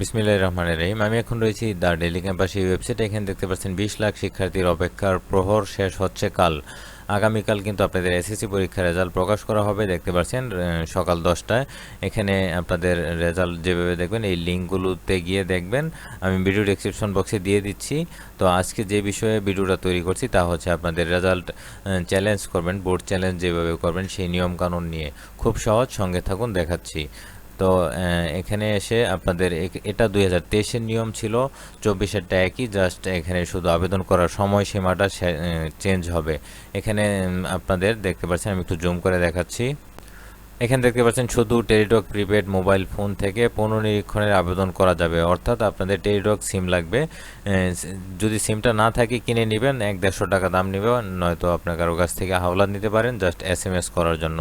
বিসমিল্লাহ রহমানের রহিম। আমি এখন রয়েছি দ্য ডেলি ক্যাম্পাস এই ওয়েবসাইটে। এখানে দেখতে পাচ্ছেন বিশ লাখ শিক্ষার্থীর অপেক্ষার প্রহর শেষ হচ্ছে কাল। আগামীকাল কিন্তু আপনাদের এসএসসি পরীক্ষার রেজাল্ট প্রকাশ করা হবে। দেখতে পাচ্ছেন সকাল দশটায়। এখানে আপনাদের রেজাল্ট যেভাবে দেখবেন, এই লিঙ্কগুলোতে গিয়ে দেখবেন। আমি ভিডিও ডেসক্রিপশন বক্সে দিয়ে দিচ্ছি। তো আজকে যে বিষয়ে ভিডিওটা তৈরি করছি, তা হচ্ছে আপনাদের রেজাল্ট চ্যালেঞ্জ করবেন বোর্ড চ্যালেঞ্জ যেভাবে করবেন সেই নিয়মকানুন নিয়ে। খুব সহজ, সঙ্গে থাকুন, দেখাচ্ছি। তো এখানে এসে আপনাদের এটা দুই হাজার তেইশের নিয়ম ছিল, চব্বিশেরটা একই, জাস্ট এখানে শুধু আবেদন করার সময়সীমাটা চেঞ্জ হবে। এখানে আপনাদের দেখতে পাচ্ছেন, আমি একটু জুম করে দেখাচ্ছি। এখানে দেখতে পাচ্ছেন শুধু টেলিটক প্রিপেড মোবাইল ফোন থেকে পুনর্নিরীক্ষণের আবেদন করা যাবে। অর্থাৎ আপনাদের টেলিটক সিম লাগবে। যদি সিমটা না থাকে কিনে নেবেন, এক দেড়শো টাকা দাম নেবে নয়তো আপনার কারও কাছ থেকে হাওলা নিতে পারেন জাস্ট এস এম এস করার জন্য।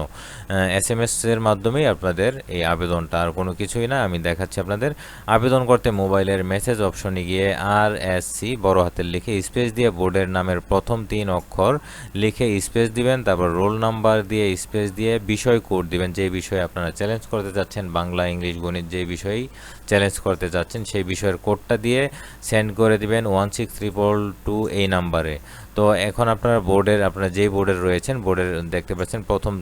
এস এম এস এর মাধ্যমেই আপনাদের এই আবেদনটা, আর কোনো কিছুই না, আমি দেখাচ্ছি আপনাদের। আবেদন করতে মোবাইলের মেসেজ অপশনে গিয়ে আর এস সি বড় হাতের লিখে স্পেস দিয়ে বোর্ডের নামের প্রথম তিন অক্ষর লিখে স্পেস দিবেন, তারপর রোল নাম্বার দিয়ে স্পেস দিয়ে বিষয় কোড দিবেন। যে বিষয়ে আপনারা চ্যালেঞ্জ করতে যাচ্ছেন, বাংলা, ইংলিশ, গণিত যে বিষয়েই চ্যালেঞ্জ করতে যাচ্ছেন, সেই বিষয়ের কোডটা দিয়ে সেন্ড করে দিবেন ওয়ান সিক্স ট্রিপল টু এই নাম্বারে তো এখন আপনারা বোর্ডের আপনারা যেই বোর্ডের রয়েছেন বোর্ডের দেখতে পাচ্ছেন প্রথম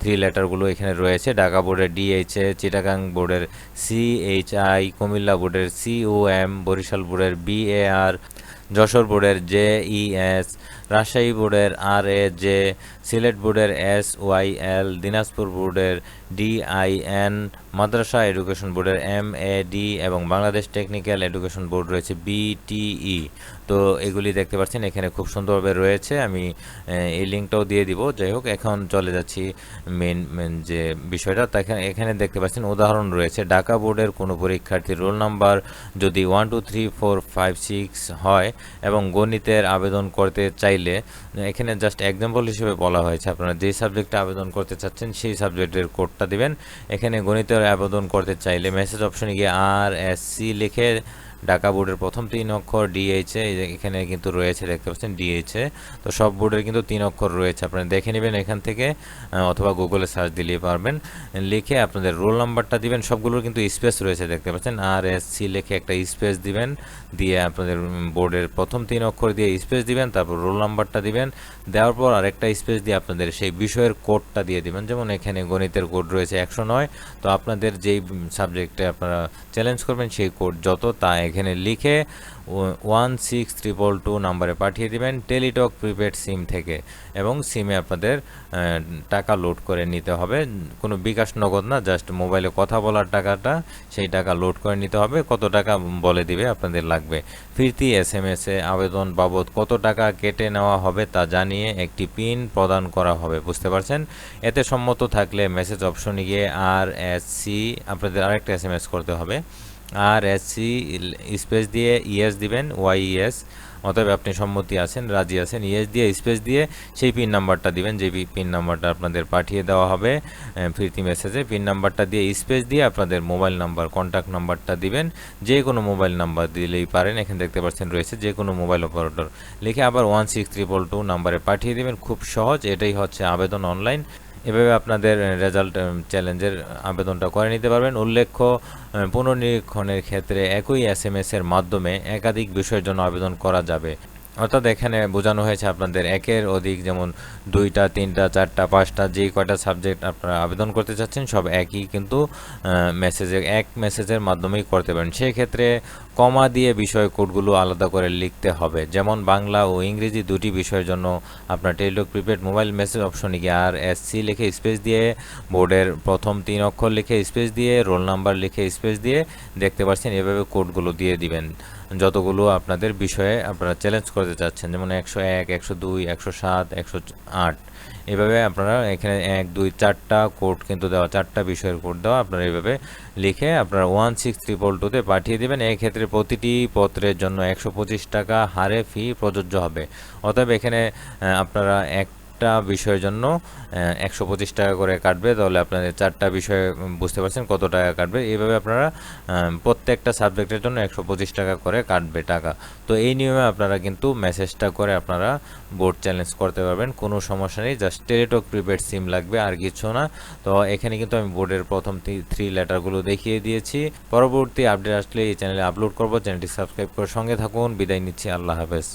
থ্রি লেটারগুলো এখানে রয়েছে, ঢাকা বোর্ডের ডিএইচএ চিটাগাং বোর্ডের সিএইচআই কুমিল্লা বোর্ডের সিওএম বরিশাল বোর্ডের বিএআর যশোর বোর্ডের জেইএস রাজশাহী বোর্ডের আর এ জে, সিলেট বোর্ডের এস ওয়াই এল, দিনাজপুর বোর্ডের ডিআইএন মাদ্রাসা এডুকেশন বোর্ডের এম এ ডি এবং বাংলাদেশ টেকনিক্যাল এডুকেশন বোর্ড রয়েছে বিটিই তো এগুলি দেখতে পাচ্ছেন, এখানে খুব সুন্দরভাবে রয়েছে। আমি এই লিঙ্কটাও দিয়ে দিব। যাই হোক, এখন চলে যাচ্ছি মেন যে বিষয়টা, তা এখানে দেখতে পাচ্ছেন উদাহরণ রয়েছে। ঢাকা বোর্ডের কোনো পরীক্ষার্থীর রোল নাম্বার যদি one, two, three, four, five, six হয় এবং গণিতের আবেদন করতে চাইলে, এখানে জাস্ট এক্সাম্পল হিসেবে বলা হয়েছে। আপনারা যেই সাবজেক্টে আবেদন করতে চাচ্ছেন, সেই সাবজেক্টের কোডটা দিবেন। এখানে গণিতের আবেদন করতে চাইলে মেসেজ অপশনে গিয়ে আর এস সি লিখে ঢাকা বোর্ডের প্রথম তিন অক্ষর ডিএইচএ এখানে কিন্তু রয়েছে, দেখতে পাচ্ছেন ডিএইচএ তো সব বোর্ডের কিন্তু তিন অক্ষর রয়েছে আপনারা দেখে নেবেন এখান থেকে অথবা গুগলে সার্চ দিলেই পারবেন। লিখে আপনাদের রোল নাম্বারটা দিবেন, সবগুলোর কিন্তু স্পেস রয়েছে, দেখতে পাচ্ছেন আর এস সি লিখে একটা স্পেস দিবেন, দিয়ে আপনাদের বোর্ডের প্রথম তিন অক্ষর দিয়ে স্পেস দিবেন, তারপর রোল নাম্বারটা দিবেন, দেওয়ার পর আরেকটা স্পেস দিয়ে আপনাদের সেই বিষয়ের কোডটা দিয়ে দিবেন, যেমন এখানে গণিতের কোড রয়েছে একশো নয়, তো আপনাদের যেই সাবজেক্টে আপনারা চ্যালেঞ্জ করবেন, সেই কোড যত তা এখানে লিখে ওয়ান সিক্স ট্রিপল টু নাম্বারে পাঠিয়ে দেবেন টেলিটক প্রিপেড সিম থেকে এবং সিমে আপনাদের টাকা লোড করে নিতে হবে। কোনো বিকাশ নগদ না, জাস্ট মোবাইলে কথা বলার টাকাটা, সেই টাকা লোড করে নিতে হবে। কত টাকা বলে দিবে আপনাদের লাগবে। ফিরতি এস এম এস এ আবেদন বাবদ কত টাকা কেটে নেওয়া হবে তা জানিয়ে একটি পিন প্রদান করা হবে, বুঝতে পারছেন? এতে সম্মত থাকলে মেসেজ অপশনে গিয়ে আর এস সি আপনাদের আরেকটা এস এম এস করতে হবে। আর এস সি স্পেস দিয়ে ইএস দিবেন ওয়াই ইএস অতএব আপনি সম্মতি আছেন, রাজি আছেন ইএস দিয়ে স্পেস দিয়ে সেই পিন নাম্বারটা দিবেন যে পিন নাম্বারটা আপনাদের পাঠিয়ে দেওয়া হবে ফিরতি মেসেজে পিন নাম্বারটা দিয়ে স্পেস দিয়ে আপনাদের মোবাইল নাম্বার কন্ট্যাক্ট নাম্বারটা দিবেন। যে কোনো মোবাইল নাম্বার দিলেই পারেন, এখানে দেখতে পাচ্ছেন রয়েছে যে কোনো মোবাইল অপারেটর লিখে আবার ওয়ান সিক্স ট্রিপল টু নাম্বারে পাঠিয়ে দেবেন, খুব সহজ। এটাই হচ্ছে আবেদন অনলাইন এভাবে আপনাদের রেজাল্ট চ্যালেঞ্জের আবেদনটা করে নিতে পারবেন। উল্লেখ্য পুনর্নিরীক্ষণের ক্ষেত্রে একই এস এম এস এর মাধ্যমে একাধিক বিষয়ের জন্য আবেদন করা যাবে। অর্থাৎ এখানে বোঝানো হয়েছে আপনাদের একের অধিক যেমন দুইটা, তিনটা, চারটা, পাঁচটা, যে কয়টা সাবজেক্ট আপনারা আবেদন করতে চাচ্ছেন, সব একই কিন্তু মেসেজে এক মেসেজের মাধ্যমেই করতে পারেন। সেক্ষেত্রে কমা দিয়ে বিষয় কোডগুলো আলাদা করে লিখতে হবে। যেমন বাংলা ও ইংরেজি দুটি বিষয়ের জন্য আপনার টেলিটক প্রিপেড মোবাইল মেসেজ অপশনে গিয়ে আর এস সি লিখে স্পেস দিয়ে বোর্ডের প্রথম তিন অক্ষর লিখে স্পেস দিয়ে রোল নাম্বার লিখে স্পেস দিয়ে দেখতে পাচ্ছেন, এভাবে কোডগুলো দিয়ে দিবেন। যতগুলো আপনাদের বিষয়ে আপনারা চ্যালেঞ্জ করতে চাচ্ছেন, যেমন একশো এক, একশো দুই, একশো সাত, একশো আট, এভাবে আপনারা এখানে এক, দুই, চারটা কোড কিন্তু দেওয়া, চারটা বিষয়ের কোড দেওয়া আপনারা এইভাবে লিখে আপনারা ওয়ান সিক্স ট্রিপল টুতে পাঠিয়ে দেবেন। ক্ষেত্রে প্রতিটি পত্রের জন্য একশো পঁচিশ টাকা হারে ফি প্রযোজ্য হবে। অতএব এখানে আপনারা এক চারটা বিষয়ের জন্য একশো পঁচিশ টাকা করে কাটবে। তাহলে আপনাদের চারটা বিষয়ে বুঝতে পারছেন কত টাকা কাটবে। এইভাবে আপনারা প্রত্যেকটা সাবজেক্টের জন্য একশো পঁচিশ টাকা করে কাটবে টাকা। তো এই নিয়মে আপনারা কিন্তু মেসেজটা করে আপনারা বোর্ড চ্যালেঞ্জ করতে পারবেন। কোনো সমস্যা নেই, জাস্ট টেলিটক প্রিপেড সিম লাগবে আর কিছু না। তো এখানে কিন্তু আমি বোর্ডের প্রথম থ্রি লেটারগুলো দেখিয়ে দিয়েছি। পরবর্তী আপডেট আসলে এই চ্যানেলে আপলোড করব। চ্যানেলটি সাবস্ক্রাইব করে সঙ্গে থাকুন। বিদায় নিচ্ছি। আল্লাহ হাফেজ।